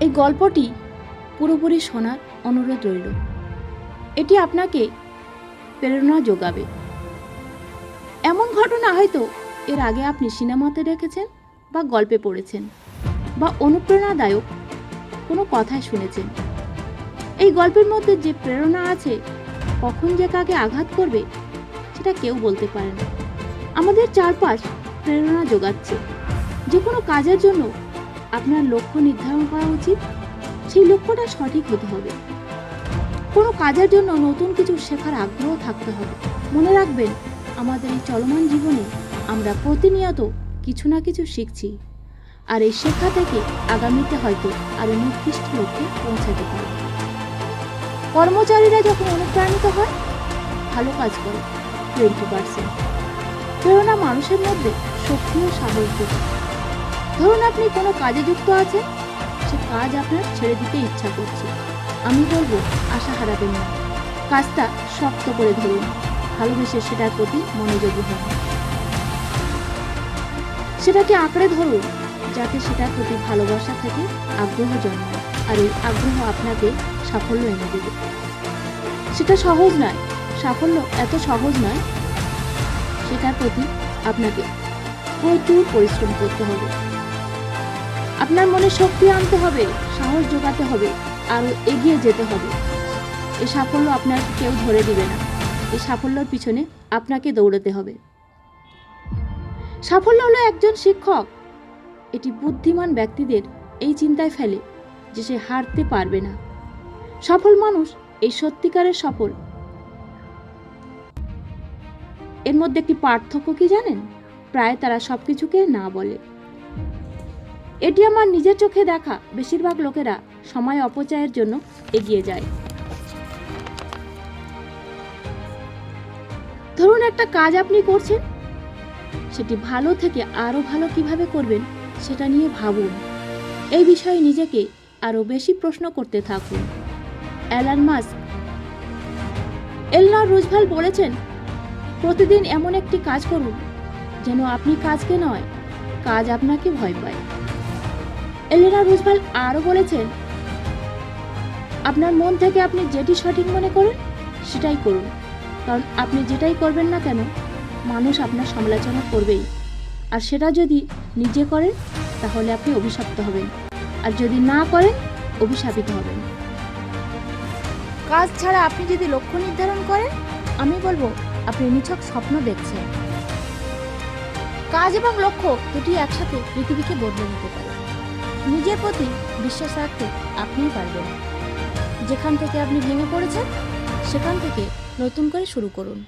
এই গল্পটি পুরোপুরি শোনার অনুরোধ রইল। এটি আপনাকে প্রেরণা যোগাবে। এমন ঘটনা হয়তো এর আগে আপনি সিনেমাতে দেখেছেন বা গল্পে পড়েছেন বা অনুপ্রেরণাদায়ক কোনো কথায় শুনেছেন। এই গল্পের মধ্যে যে প্রেরণা আছে, কখন যে কাকে আঘাত করবে, সেটা কেউ বলতে পারে না। আমাদের চারপাশ প্রেরণা যোগাচ্ছে। যে কোনো কাজের জন্য আপনার লক্ষ্য নির্ধারণ করা উচিত। সেই লক্ষ্যটা সঠিক হতে হবে। কোনো কাজের জন্য নতুন কিছু শেখার আগ্রহ থাকতে হবে। মনে রাখবেন, আমাদের এই চলমান জীবনে আমরা প্রতিনিয়ত কিছু না কিছু শিখছি। আর এই শেখা থেকে আগামীতে হয়তো আরও নির্দিষ্ট লক্ষ্যে পৌঁছাতে পারে কর্মচারীরা যখন অনুপ্রাণিত হয়, ভালো কাজ করে, টোয়েন্টি পার্সেন্ট। প্রেরণা মানুষের মধ্যে শক্তি ও সাহস যোগায় ধরুন আপনি কোনো কাজে যুক্ত আছেন, সে কাজ আপনার ছেড়ে দিতে ইচ্ছা করছে। আমি বলব, আশা হারাবেন না। কাজটা শক্ত করে ধরুন। ভালোবেসে সেটার প্রতি মনোযোগী হন। সেটাকে আঁকড়ে ধরুন, যাতে সেটার প্রতি ভালোবাসা থেকে, আগ্রহ জন্মায়, আর এই আগ্রহ আপনাকে সাফল্য এনে দেবে। সেটা সহজ নয়। সাফল্য এত সহজ নয়, সেটার প্রতি আপনাকে প্রচুর পরিশ্রম করতে হবে। আপনার মনে শক্তি আনতে হবে, সাহস জোগাতে হবে আরও এগিয়ে যেতে হবে। এই সাফল্য আপনার কেউ ধরে দিবে না। এই সাফল্যর পিছনে আপনাকে দৌড়াতে হবে। সাফল্য হলো একজন শিক্ষক। এটি বুদ্ধিমান ব্যক্তিদের এই চিন্তায় ফেলে যে সে হারতে পারবে না। সফল মানুষ এই সত্যিকারের সফল। এর মধ্যে একটি পার্থক্য কি জানেন? প্রায় তারা সবকিছুকে না বলে। এটি আমার নিজের চোখে দেখা। বেশিরভাগ লোকেরা সময় অপচয়ের জন্য এগিয়ে যায়। ধরুন একটা কাজ আপনি করছেন, সেটি ভালো থেকে আরও ভালো কীভাবে করবেন সেটা নিয়ে ভাবুন। এই বিষয়ে নিজেকে আরও বেশি প্রশ্ন করতে থাকুন। Alan mask. এলনার রুজভাল বলেছেন, প্রতিদিন এমন একটি কাজ করুন, যেন আপনি কাজকে নয়, কাজ আপনাকে ভয় পায়। এলেনা রুজভাল আরও বলেছেন, আপনার মন থেকে আপনি যেটি সঠিক মনে করেন, সেটাই করুন। কারণ আপনি যেটাই করবেন না কেন, মানুষ আপনার সমালোচনা করবেই। আর সেটা যদি নিজে করেন, তাহলে আপনি অভিশপ্ত হবেন। আর যদি না করেন, অভিশাপিত হবেন। কাজ ছাড়া আপনি যদি লক্ষ্য নির্ধারণ করেন, আমি বলব, আপনি নিছক স্বপ্ন দেখছেন। কাজ এবং লক্ষ্য দুটি একসাথে পৃথিবীকে বদলে দিতে পারে। নিজের প্রতি বিশ্বাস রাখতে আপনিই পারবেন। যেখান থেকে আপনি ভেঙে পড়েছেন, সেখান থেকে নতুন করে শুরু করুন।